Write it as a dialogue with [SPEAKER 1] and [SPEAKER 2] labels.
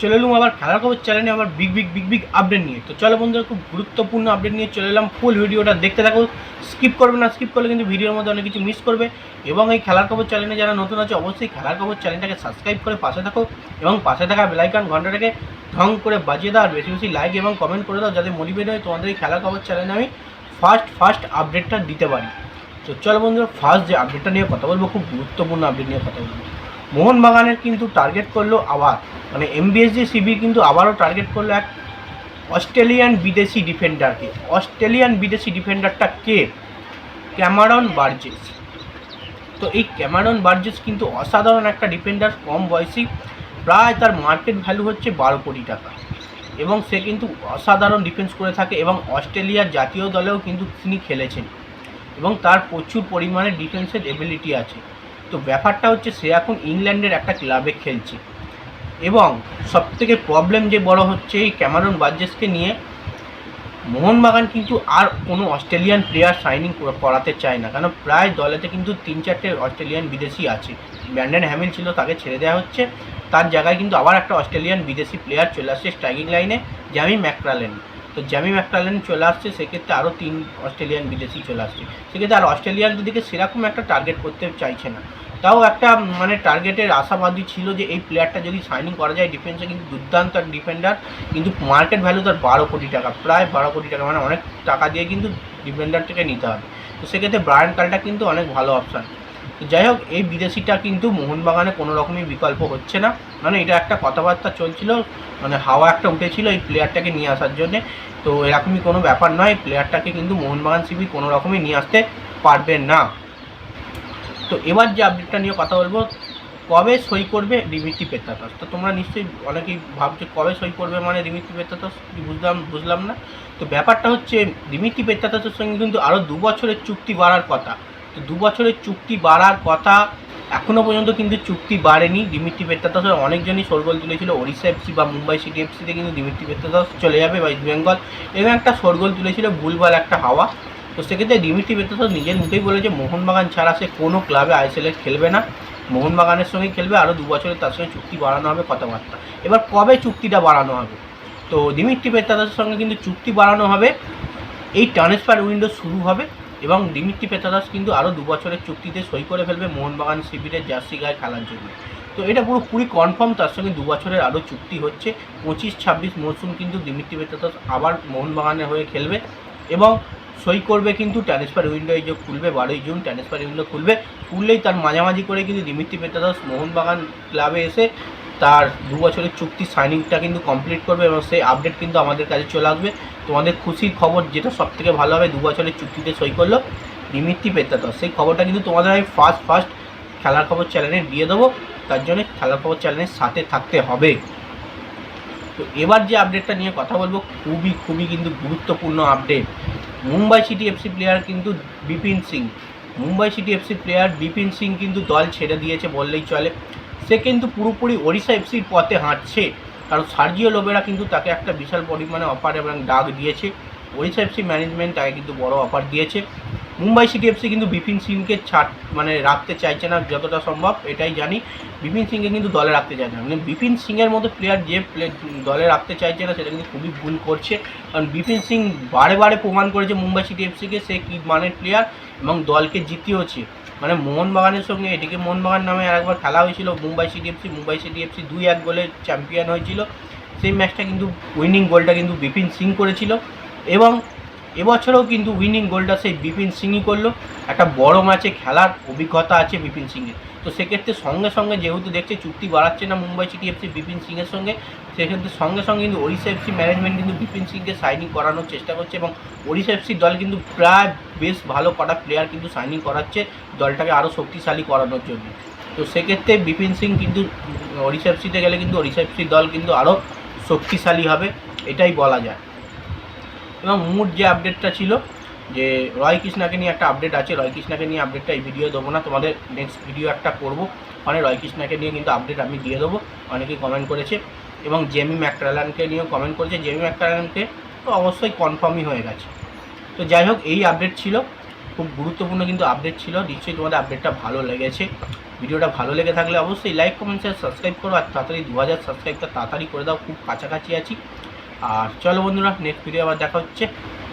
[SPEAKER 1] চলে এলাম আবার খেলার খবর চ্যানেলে আবার big big big big update নিয়ে। তো চলো বন্ধুরা, খুব গুরুত্বপূর্ণ আপডেট নিয়ে চলে এলাম। ফুল ভিডিওটা দেখতে থাকো। স্কিপ করবে না স্কিপ করলে কিন্তু ভিডিওর মধ্যে অনেক কিছু মিস করবে। এবং এই খেলার খবর চ্যানেলে যারা নতুন আছে, অবশ্যই খেলার খবর চ্যানেলটাকে সাবস্ক্রাইব করে পাশে থাকো এবং পাশে থাকা বেলাইকান ঘন্টাটাকে ঢং করে বাজিয়ে দাও। আর বেশি বেশি লাইক এবং কমেন্ট করে দাও, যাতে মোটিভেট হয় তোমাদের এই খেলার খবর চ্যানেলে আমি ফার্স্ট ফার্স্ট আপডেটটা দিতে পারি। তো চলো বন্ধুরা ফার্স্ট যে আপডেটটা নিয়ে কথা বলব, খুব গুরুত্বপূর্ণ আপডেট নিয়ে কথা বলব। মোহনবাগানের কিন্তু টার্গেট করল আবার। মানে এমবিএসজি সিবি কিন্তু আবারও টার্গেট করল এক অস্ট্রেলিয়ান বিদেশি ডিফেন্ডারকে অস্ট্রেলিয়ান বিদেশি ডিফেন্ডারটা কে? ক্যামারন বার্জেস। তো এই ক্যামারন বার্জেস কিন্তু অসাধারণ একটা ডিফেন্ডার কম বয়সী, প্রায় তার মার্কেট ভ্যালু হচ্ছে বারো কোটি টাকা। এবং সে কিন্তু অসাধারণ ডিফেন্স করে থাকে এবং অস্ট্রেলিয়ার জাতীয় দলেও কিন্তু তিনি খেলেছেন। এবং তার প্রচুর পরিমাণে ডিফেন্সের এবিলিটি আছে। তো ব্যাপারটা হচ্ছে সে এখন ইংল্যান্ডের একটা ক্লাবে খেলছে। এবং সবথেকে প্রবলেম যে বড় হচ্ছে এই ক্যামারন বার্জেসকে নিয়ে, মোহনবাগান কিন্তু আর কোনো অস্ট্রেলিয়ান প্লেয়ার সাইনিং করাতে চায় না। কারণ প্রায় দলেতে কিন্তু তিন চারটে অস্ট্রেলিয়ান বিদেশি আছে। ব্যান্ডেন হ্যামিল ছিল, তাকে ছেড়ে দেওয়া হচ্ছে। তার জায়গায় কিন্তু আবার একটা অস্ট্রেলিয়ান বিদেশি প্লেয়ার চলে আসছে স্ট্রাইকিং লাইনে জ্যামি ম্যাকরালেন তো জ্যামি ম্যাকরালেন চলে আসছে, সেক্ষেত্রে আরও তিন অস্ট্রেলিয়ান বিদেশি চলে আসছে। সেক্ষেত্রে আর অস্ট্রেলিয়ানদের দিকে সেরকম একটা টার্গেট করতে চাইছে না। তাও একটা মানে টার্গেটের আশাবাদী ছিল যে এই প্লেয়ারটা যদি সাইনিং করা যায় ডিফেন্সে কিন্তু দুর্দান্ত ডিফেন্ডার কিন্তু মার্কেট ভ্যালু তার বারো কোটি টাকা, প্রায় বারো কোটি টাকা মানে অনেক টাকা দিয়ে কিন্তু ডিফেন্ডারটাকে নিতে হবে। তো সেক্ষেত্রে ব্রায়ান কালটা কিন্তু অনেক ভালো অপশান তো যাই হোক, এই বিদেশিটা কিন্তু মোহনবাগানে কোনো রকমই বিকল্প হচ্ছে না। মানে এটা একটা কথাবার্তা চলছিল মানে হাওয়া একটা উঠেছিল এই প্লেয়ারটাকে নিয়ে আসার জন্যে। তো এরকমই কোনো ব্যাপার নয় প্লেয়ারটাকে কিন্তু মোহনবাগান সিবি কোনো রকমই নিয়ে আসতে পারবে না। তো এবার যে আপডেটটা নিয়ে কথা বলব, কবে সই করবে ডিমিট্রি পেত্তাতস তো তোমরা নিশ্চয়ই অনেকেই ভাবছ, কবে সই করবে মানে ডিমিট্রি পেত্তাতস বুঝলাম বুঝলাম না। তো ব্যাপারটা হচ্ছে ডিমিট্রি পেত্তাতসের সঙ্গে কিন্তু আরও দু বছরের চুক্তি বাড়ার কথা। তো দু বছরের চুক্তি বাড়ার কথা এখনও পর্যন্ত কিন্তু চুক্তি বাড়েনি। ডিমিট্রি পেত্তাতসের অনেকজনই সরগোল তুলেছিল। ওড়িশা এফসি বা মুম্বাই সিটি এফসিতে কিন্তু ডিমিট্রি পেত্তাতস চলে যাবে বা ইস্ট বেঙ্গল। এবং একটা সরগোল তুলেছিল, ভুলভাল একটা হাওয়া। তো সেক্ষেত্রে ডিমিট্রি পেত্তাতস নিজের মুখেই বলেছে, মোহনবাগান ছাড়া সে কোনো ক্লাবে আইএসএলে খেলবে না। মোহনবাগানের সঙ্গে খেলবে আরও দু বছরে তার সঙ্গে চুক্তি বাড়ানো হবে, কথাবার্তা। এবার কবে চুক্তিটা বাড়ানো হবে? তো দিমিত্রি পেত্তাদাসের সঙ্গে কিন্তু চুক্তি বাড়ানো হবে। এই ট্রান্সফার উইন্ডো শুরু হবে। এবং দিমিত্রি পেত্তাদাস কিন্তু আরও দু বছরের চুক্তিতে সই করে ফেলবে মোহনবাগান শিবিরের জার্সি গায়ে খেলার জন্য। তো এটা পুরো পুরি কনফার্ম তার সঙ্গে দু বছরের আরও চুক্তি হচ্ছে। পঁচিশ ছাব্বিশ মরশুম কিন্তু দিমিত্রি পেত্তাদাস আবার মোহনবাগানে হয়ে খেলবে এবং সই করবে কিন্তু ট্রান্সফার উইন্ডো এই যে খুলবে, বারোই জুন ট্রান্সফার উইন্ডো খুলবে। খুললেই তার মাঝামাঝি করে কিন্তু দিমিত্রি পেত্তাদাস মোহনবাগান ক্লাবে এসে তার দু বছরের চুক্তি সাইনিংটা কিন্তু কমপ্লিট করবে এবং সেই আপডেট কিন্তু আমাদের কাছে চলে আসবে। তোমাদের খুশির খবর যেটা সব থেকে ভালো হবে, দু বছরের চুক্তিতে সই করল দিমিত্রি পেত্তাদাস সেই খবরটা কিন্তু তোমাদের আমি ফার্স্ট ফার্স্ট খেলার খবর চ্যানেলে দিয়ে দেবো। তার জন্য খেলার খবর চ্যানেলের সাথে থাকতে হবে। তো এবার যে আপডেটটা নিয়ে কথা বলব, খুবই খুবই কিন্তু গুরুত্বপূর্ণ update Mumbai City FC player কিন্তু Bipin Singh. Mumbai City FC player Bipin Singh কিন্তু দল ছেড়ে দিয়েছে বললেই চলে। সে কিন্তু পুরোপুরি ওড়িশা এফসির পথে হাঁটছে। কারণ সার্জিও লোবেরা কিন্তু তাকে একটা বিশাল পরিমাণে অফার এবং ডাক দিয়েছে। ওড়িশা এফসি ম্যানেজমেন্ট তাকে কিন্তু বড় অফার দিয়েছে। মুম্বাই সিটি এফসি কিন্তু বিপিন সিংকে ছাড় মানে রাখতে চাইছে না যতটা সম্ভব, এটাই জানি। বিপিন সিংকে কিন্তু দলে রাখতে চাইছে না। মানে বিপিন সিংয়ের মতো প্লেয়ার যে প্লে দলে রাখতে চাইছে না, সেটা কিন্তু খুবই ভুল করছে। কারণ বিপিন সিং বারে বারে প্রমাণ করেছে মুম্বাই সিটি এফসিকে সে কী মানের প্লেয়ার এবং দলকে জিতিয়েওছে মানে মোহনবাগানের সঙ্গে এটিকে মোহনবাগান নামে আরেকবার খেলা হয়েছিল, Mumbai City FC Mumbai City FC দুই এক গোলে চ্যাম্পিয়ন হয়েছিল। সেই ম্যাচটা কিন্তু উইনিং গোলটা কিন্তু বিপিন সিং করেছিল। এবং এবছরেও কিন্তু উইনিং গোলটা সেই বিপিন সিংই করল। একটা বড় ম্যাচে খেলার অভিজ্ঞতা আছে বিপিন সিংয়ের। তো সেক্ষেত্রে সঙ্গে সঙ্গে যেহেতু দেখছে চুক্তি বাড়াচ্ছে না মুম্বাই সিটি এফসি বিপিন সিংয়ের সঙ্গে, সেক্ষেত্রে সঙ্গে সঙ্গে কিন্তু ওড়িশা এফসি ম্যানেজমেন্ট কিন্তু বিপিন সিংকে সাইনিং করানোর চেষ্টা করছে এবং ওড়িশা এফসি দল কিন্তু প্রায় বেশ ভালো কটা প্লেয়ার কিন্তু সাইনিং করাচ্ছে দলটাকে আরও শক্তিশালী করানোর জন্য। তো সেক্ষেত্রে বিপিন সিং কিন্তু ওড়িশা এফসিতে গেলে কিন্তু ওড়িশা এফসি দল কিন্তু আরও শক্তিশালী হবে, এটাই বলা যায়। এবং মুড যে আপডেটটা ছিল, যে রয় কৃষ্ণাকে নিয়ে একটা আপডেট আছে, রয় কৃষ্ণাকে নিয়ে আপডেটটা এই ভিডিও দেবো না, তোমাদের নেক্সট ভিডিও একটা করব। মানে রয় কৃষ্ণাকে নিয়ে কিন্তু আপডেট আমি দিয়ে দেবো, অনেকেই কমেন্ট করেছে। এবং জেমি ম্যাকট্রালানকে নিয়েও কমেন্ট করেছে। জেমি ম্যাকট্রালানকে তো অবশ্যই কনফার্মই হয়ে গেছে। তো যাই হোক, এই আপডেট ছিল। খুব গুরুত্বপূর্ণ কিন্তু আপডেট ছিল। নিশ্চয়ই তোমাদের আপডেটটা ভালো লেগেছে। ভিডিওটা ভালো লেগে থাকলে অবশ্যই লাইক কমেন্ট শেয়ার সাবস্ক্রাইব করো। আর তাড়াতাড়ি দু হাজার সাবস্ক্রাইবটা তাড়াতাড়ি করে দাও। খুব কাছাকাছি আছি। আর চলো বন্ধুরা নেক্সট ভিডিও আবার দেখা হচ্ছে।